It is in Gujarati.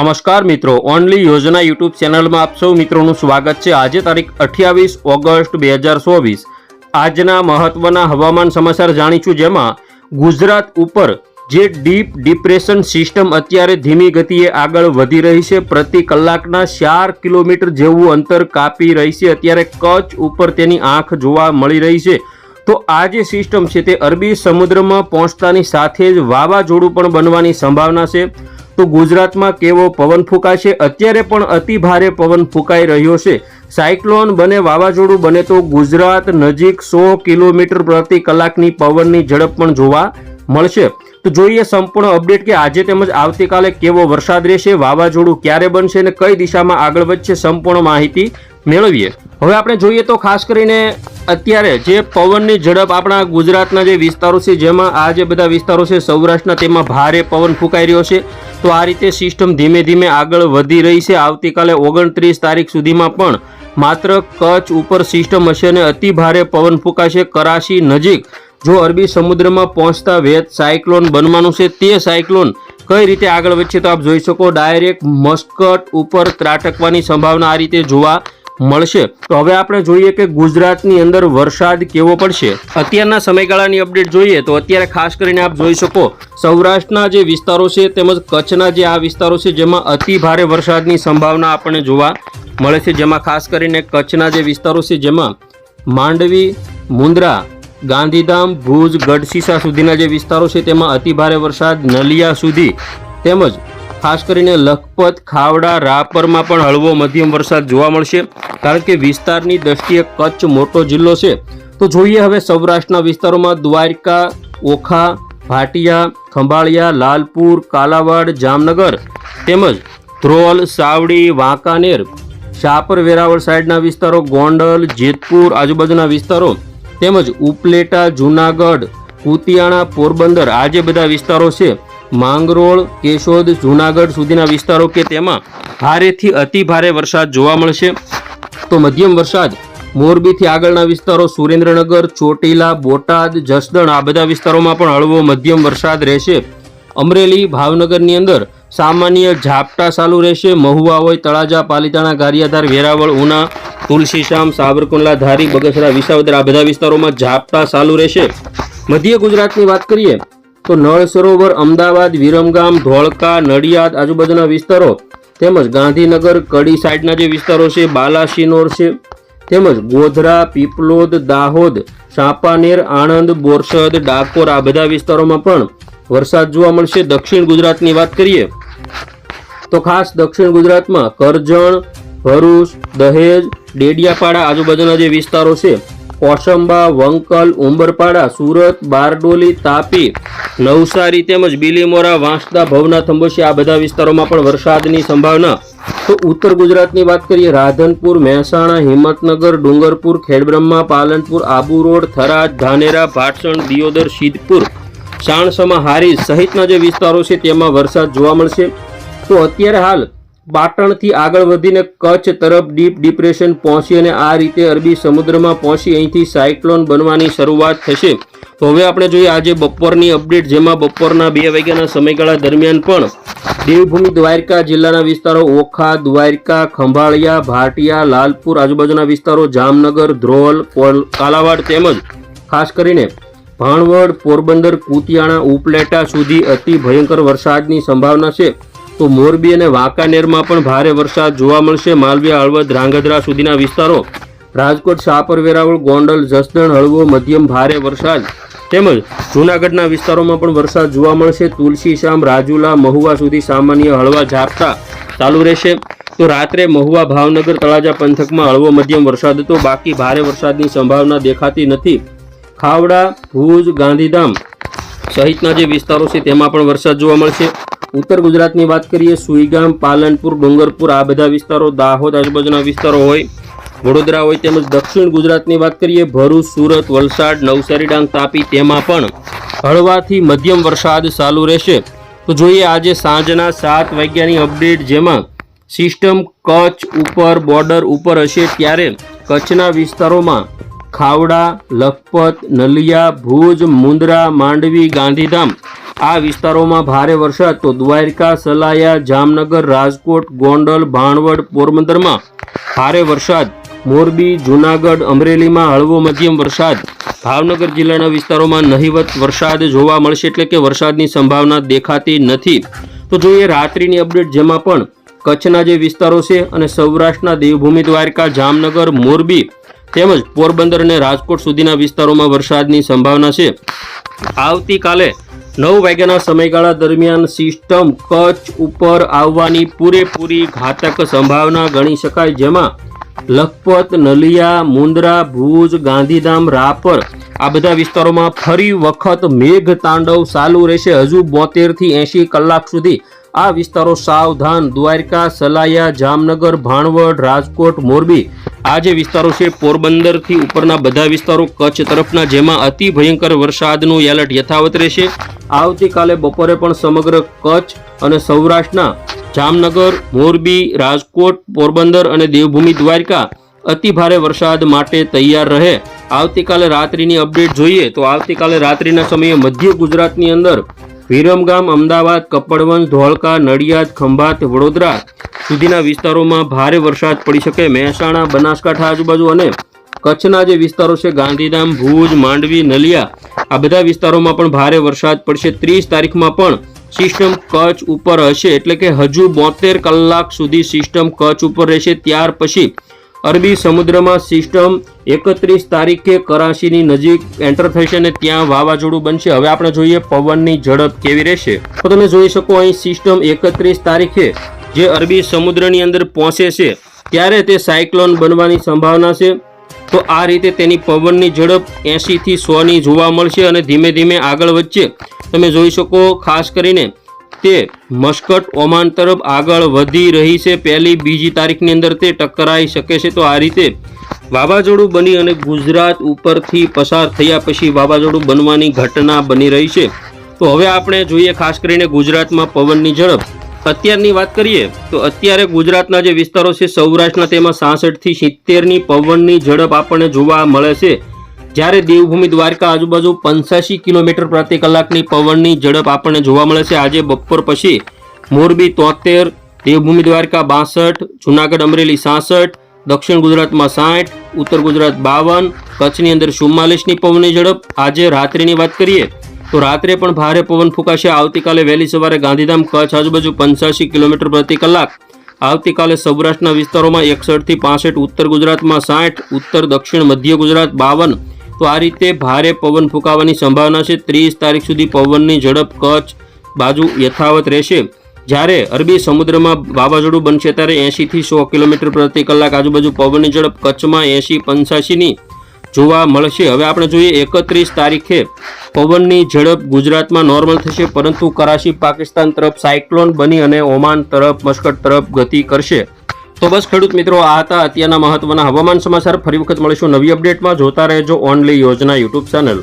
નમસ્કાર મિત્રો ઓનલી યોજના યુટ્યુબ ચેનલમાં આપ સૌ મિત્રોનું સ્વાગત છે. આજે તારીખ અઠ્યાવીસ ઓગસ્ટ બે હજાર ચોવીસ. આજના મહત્વના હવામાન સમાચાર જાણીશું જેમાં ગુજરાત ઉપર જે ડીપ ડિપ્રેશન સિસ્ટમ અત્યારે ધીમી ગતિએ આગળ વધી રહી છે, પ્રતિ કલાકના ચાર કિલોમીટર જેવું અંતર કાપી રહી છે. અત્યારે કચ્છ ઉપર તેની આંખ જોવા મળી રહી છે. તો આ જે સિસ્ટમ છે તે અરબી સમુદ્રમાં પહોંચતાની સાથે જ વાવાઝોડું પણ બનવાની સંભાવના છે. તો ગુજરાતમાં કેવો પવન ફૂંકાશે? અત્યારે પણ અતિ ભારે પવન ફૂંકાઈ રહ્યો છે. સાયક્લોન બને વાવાઝોડું બને તો ગુજરાત નજીક સો કિલોમીટર પ્રતિ કલાકની પવનની ઝડપ પણ જોવા મળશે. તો જોઈએ સંપૂર્ણ અપડેટ કે આજે તેમજ આવતીકાલે કેવો વરસાદ રહેશે, વાવાઝોડું ક્યારે બનશે અને કઈ દિશામાં આગળ વધશે સંપૂર્ણ માહિતી મેળવીએ. હવે આપણે જોઈએ તો ખાસ કરીને અત્યારે જે પવનની ઝડપ આપણા ગુજરાતના જે વિસ્તારો છે, જેમાં આ જે બધા વિસ્તારો છે, સૌરાષ્ટ્રના, તેમાં ભારે પવન ફૂંકાઈ રહ્યો છે. તો આ રીતે સિસ્ટમ ધીમે ધીમે આગળ વધી રહી છે. આવતીકાલે ઓગણત્રીસ તારીખ સુધીમાં પણ માત્ર કચ્છ ઉપર સિસ્ટમ હશે અને અતિ ભારે પવન ફૂંકાશે. કરાશી નજીક જો અરબી સમુદ્રમાં પહોંચતા વેત સાયક્લોન બનવાનું છે તે સાયક્લોન કઈ રીતે આગળ વધશે તો આપ જોઈ શકો ડાયરેક્ટ મસ્કટ ઉપર ત્રાટકવાની સંભાવના આ રીતે જોવા મળશે. તો હવે આપણે જોઈએ કે ગુજરાતની અંદર વરસાદ કેવો પડશે. અત્યારના સમયગાળાની અપડેટ જોઈએ તો અત્યારે ખાસ કરીને આપ જોઈ શકો સૌરાષ્ટ્રના જે વિસ્તારો છે તેમજ કચ્છના જે આ વિસ્તારો છે જેમાં અતિ ભારે વરસાદની સંભાવના આપણને જોવા મળે છે. જેમાં ખાસ કરીને કચ્છના જે વિસ્તારો છે જેમાં માંડવી મુન્દ્રા ગાંધીધામ, ભુજ ગઢસીસા સુધીના જે વિસ્તારો છે, તેમાં અતિભારે વરસાદ નલિયા સુધી. તેમજ ખાસ કરીને લખપત, ખાવડા, રાપરમાં પણ હળવો મધ્યમ વરસાદ જોવા મળશે. કારણ કે વિસ્તારની દ્રષ્ટિએ કચ્છ મોટો જિલ્લો છે. તો જોઈએ હવે સૌરાષ્ટ્રના વિસ્તારોમાં દ્વારકા, ઓખા, ભાટિયા, ખંભાળિયા, લાલપુર, કાલાવાડ, જામનગર તેમજ ધ્રોલ, સાવડી, વાંકાનેર શાપર વેરાવળ સાઈડના વિસ્તારો, ગોંડલ, જેતપુર આજુબાજુના વિસ્તારો તેમજ ઉપલેટા, જુનાગઢ, કુતિયાણા, પોરબંદર આ જે બધા વિસ્તારો છે, માંગરોળ, કેશોદ, જુનાગઢ સુધીના વિસ્તારો કે તેમાં ભારેથી અતિ ભારે વરસાદ જોવા મળશે. તો મધ્યમ વરસાદ, મોરબીથી આગળના વિસ્તારો સુરેન્દ્રનગર, ચોટીલા, બોટાદ, જસદણ આ બધા વિસ્તારોમાં પણ હળવો મધ્યમ વરસાદ રહેશે. અમરેલી, ભાવનગરની અંદર સામાન્ય ઝાપટા ચાલુ રહેશે. મહુવા હોય, તળાજા, પાલીતાણા, ગારિયાધાર, વેરાવળ, ઉના તુલસીશામ સાવરકુંડલા, ધારી, બગસરા, વિસાવદર, આ બધા વિસ્તારોમાં ઝાપટા ચાલુ રહેશે. મધ્ય ગુજરાતની વાત કરીએ, તો નળ સરોવર, અમદાવાદ, વિરમગામ, ધોળકા, નડિયાદ, આજુબાજુના વિસ્તારો, તેમજ ગાંધીનગર, કડી સાઈડના જે વિસ્તારો છે બાલાશિનોર છે, તેમજ ગોધરા, પીપલોદ, દાહોદ, સાપાનેર, આણંદ, બોરસદ, ડાકોર, આ બધા વિસ્તારોમાં પણ વરસાદ જોવા મળશે. દક્ષિણ ગુજરાતની વાત કરીએ, તો ખાસ દક્ષિણ ગુજરાતમાં કરજણ ભરૂચ, દહેજ, ડેડિયાપાડા આજુબાજુના જે વિસ્તારો છે, કોસંબા, વંકલ, ઉંબરપાડા, સુરત, બારડોલી, તાપી, નવસારી તેમજ બિલીમોરા, વાંસદા, ભવના થંબોશી આ બધા વિસ્તારોમાં પણ વરસાદની સંભાવના. તો ઉત્તર ગુજરાતની વાત કરીએ, રાધનપુર, મહેસાણા, હિંમતનગર, ડુંગરપુર, ખેડબ્રહ્મા, પાલનપુર, આબુ રોડ, થરાદ, ધાનેરા, ભાટસણ, દિયોદર, સિદ્ધપુર, સાણસમા, હારીજ સહિતના જે વિસ્તારો છે તેમાં વરસાદ જોવા મળશે. તો અત્યારે હાલ પાટણથી આગળ વધીને કચ્છ તરફ ડીપ ડિપ્રેશન પહોંચી અને આ રીતે અરબી સમુદ્રમાં પહોંચી અહીંથી સાયક્લોન બનવાની શરૂઆત થશે. તો હવે આપણે જોઈએ આજે બપોરની અપડેટ, જેમાં બપોરના બે વાગ્યાના સમયગાળા દરમિયાન પણ દેવભૂમિ દ્વારકા જિલ્લાના વિસ્તારો ઓખા, દ્વારકા, ખંભાળિયા, ભાટિયા, લાલપુર આજુબાજુના વિસ્તારો જામનગર, ધ્રોલ, કોલ- કાલાવાડ તેમજ ખાસ કરીને ભાણવડ, પોરબંદર, કુતિયાણા, ઉપલેટા સુધી અતિ ભયંકર વરસાદની સંભાવના છે. તો મોરબી અને વાંકાનેરમાં પણ ભારે વરસાદ જોવા મળશે. માલવીયા, હળવદ ધ્રાંગધ્રા સુધીના વિસ્તારો. રાજકોટ શાપર વેરાવળ, ગોંડલ, જસદણ, હળવો, મધ્યમ ભારે વરસાદ. તેમજ જૂનાગઢના વિસ્તારોમાં પણ વરસાદ જોવા મળશે. તુલસીશામ રાજુલા, મહુવા સુધી સામાન્ય હળવા ઝાપટા ચાલુ રહેશે. તો રાત્રે મહુવા, ભાવનગર, તળાજા પંથકમાં હળવો, મધ્યમ વરસાદ હતો. બાકી ભારે વરસાદની સંભાવના દેખાતી નથી. ખાવડા, ભુજ, ગાંધીધામ સહિતના જે વિસ્તારો છે તેમાં પણ વરસાદ જોવા મળશે. ઉત્તર ગુજરાતની વાત કરીએ, સુઈગામ, પાલનપુર, ડુંગરપુર, આ બધા વિસ્તારો દાહોદ, આજુબાજુના વિસ્તારો હોય, વડોદરા હોય તેમજ દક્ષિણ ગુજરાતની વાત કરીએ, ભરૂચ, સુરત, વલસાડ, નવસારી, ડાંગ, તાપી તેમાં પણ હળવાથી મધ્યમ વરસાદ ચાલુ રહેશે. તો જોઈએ આજે સાંજના સાત વાગ્યાની અપડેટ જેમાં સિસ્ટમ કચ્છ ઉપર, બોર્ડર ઉપર હશે ત્યારે કચ્છના વિસ્તારોમાં ખાવડા, લખપત, નલિયા, ભુજ મુન્દ્રા માંડવી, ગાંધીધામ આ વિસ્તારોમાં ભારે વરસાદ તો દ્વારકા, સલાયા, જામનગર, રાજકોટ, ગોંડલ, ભાણવડ, પોરબંદરમાં ભારે વરસાદ. મોરબી, જૂનાગઢ, અમરેલીમાં હળવો મધ્યમ વરસાદ. ભાવનગર જિલ્લાના વિસ્તારોમાં નહિવત વરસાદ જોવા મળશે એટલે કે વરસાદની સંભાવના દેખાતી નથી. તો જોઈએ રાત્રિની અપડેટ જેમાં પણ કચ્છના જે વિસ્તારો છે અને સૌરાષ્ટ્રના દેવભૂમિ દ્વારકા, જામનગર, મોરબી તેમજ પોરબંદર અને રાજકોટ સુધીના વિસ્તારોમાં વરસાદની સંભાવના છે. આવતીકાલે નવ વાગ્યાના સમયગાળા દરમિયાન સિસ્ટમ કચ્છ ઉપર આવવાની પૂરેપૂરી ઘાતક સંભાવના ગણી શકાય, જેમાં લખપત, નલિયા, મુંદ્રા, ભુજ, ગાંધીધામ, રાપર આ બધા વિસ્તારોમાં ફરી વખત મેઘ તાંડવ ચાલુ રહેશે. હજુ બોતેરથી એંશી કલાક સુધી આ વિસ્તારો સાવધાન, દ્વારકા, સલાયા, જામનગર, ભાણવડ, રાજકોટ, મોરબી. આ જે વિસ્તારો છે, પોરબંદરથી ઉપરના બધા વિસ્તારો કચ્છ તરફના, જેમાં અતિ ભયંકર વરસાદનું એલર્ટ યથાવત રહેશે. આવતીકાલે બપોરે પણ સમગ્ર કચ્છ અને સૌરાષ્ટ્રના જામનગર, મોરબી, રાજકોટ, પોરબંદર અને દેવભૂમિ દ્વારકા અતિ ભારે વરસાદ માટે તૈયાર રહે. આવતીકાલે રાત્રિની અપડેટ જોઈએ તો આવતીકાલે રાત્રિના સમયે મધ્ય ગુજરાતની અંદર વિરમગામ અમદાવાદ, કપડવંજ, ધોળકા, નડિયાદ, ખંભાત, વડોદરા સુધીના વિસ્તારોમાં ભારે વરસાદ પડી શકે. મહેસાણા, બનાસકાંઠા આજુબાજુ અને કચ્છના જે વિસ્તારો છે, ગાંધીધામ, ભુજ, માંડવી, નલિયા, આ બધા વિસ્તારોમાં પણ ભારે વરસાદ પડશે. ત્રીસ તારીખમાં પણ સિસ્ટમ કચ્છ ઉપર હશે, એટલે કે હજુ બોતેર કલાક સુધી સિસ્ટમ કચ્છ ઉપર રહેશે. ત્યાર પછી અરબી સમુદ્રમાં સિસ્ટમ એકત્રીસ તારીખે કરાચીની નજીક એન્ટર થશે અને ત્યાં વાવાઝોડું બનશે. હવે આપણે જોઈએ પવનની ઝડપ કેવી રહેશે. તો તમે જોઈ શકો અહીં સિસ્ટમ એકત્રીસ તારીખે જે અરબી સમુદ્રની અંદર પહોંચે છે, ત્યારે તે સાયક્લોન બનવાની સંભાવના છે. તો આ રીતે તેની પવનની ઝડપ એંશીથી સોની જોવા મળશે અને ધીમે ધીમે આગળ વધશે. તમે જોઈ શકો, ખાસ કરીને તે મસ્કટ ઓમાન તરફ આગળ વધી રહી છે. પહેલી બીજી તારીખની અંદર તે ટકરાઈ શકે છે. તો આ રીતે વાવાઝોડું બની અને ગુજરાત ઉપરથી પસાર થયા પછી વાવાઝોડું બનવાની ઘટના બની રહી છે. તો હવે આપણે જોઈએ ખાસ કરીને ગુજરાતમાં પવનની ઝડપ. અત્યારની વાત કરીએ તો અત્યારે ગુજરાતના જે વિસ્તારો છે સૌરાષ્ટ્રના તેમાં સાસઠથી સિત્તેરની પવનની ઝડપ આપણને જોવા મળે છે. જ્યારે દેવભૂમિ દ્વારકા આજુબાજુ પંચ્યાસી કિલોમીટર પ્રતિ કલાકની પવનની ઝડપ આપણને જોવા મળે છે. આજે બપોર પછી મોરબી તોતેર, દેવભૂમિ દ્વારકા બાસઠ, જુનાગઢ અમરેલી સાસઠ, દક્ષિણ ગુજરાતમાં સાઠ, ઉત્તર ગુજરાત બાવન, કચ્છની અંદર ચુમ્માલીસની પવનની ઝડપ. આજે રાત્રિની વાત કરીએ તો રાત્રે પણ ભારે પવન ફૂંકાશે. આવતીકાલે વહેલી સવારે ગાંધીધામ, કચ્છ આજુબાજુ પંચ્યાસી કિલોમીટર પ્રતિ કલાક. આવતીકાલે સૌરાષ્ટ્રના વિસ્તારોમાં એકસઠથી પાસઠ, ઉત્તર ગુજરાતમાં સાઠ, ઉત્તર દક્ષિણ મધ્ય ગુજરાત બાવન તો આ રીતે ભારે પવન ફૂંકાવાની સંભાવના છે. ત્રીસ તારીખ સુધી પવનની ઝડપ કચ્છ બાજુ યથાવત રહેશે. જ્યારે અરબી સમુદ્રમાં વાવાઝોડું બનશે ત્યારે એંશીથી સો કિલોમીટર પ્રતિ કલાક આજુબાજુ પવનની ઝડપ કચ્છમાં એંશી પંચ્યાસીની જોવા મળશે. હવે આપણે જોઈએ એકત્રીસ તારીખે પવનની ઝડપ ગુજરાતમાં નોર્મલ થશે, પરંતુ કરાચી પાકિસ્તાન તરફ સાયક્લોન બની અને ઓમાન તરફ મસ્કટ તરફ ગતિ કરશે. તો બસ ખેડૂત મિત્રો, આ હતા અત્યારના મહત્વના હવામાન સમાચાર. ફરી વખત મળીશું નવી અપડેટમાં. જોતા રહેજો ઓનલી યોજના યુટ્યુબ ચેનલ.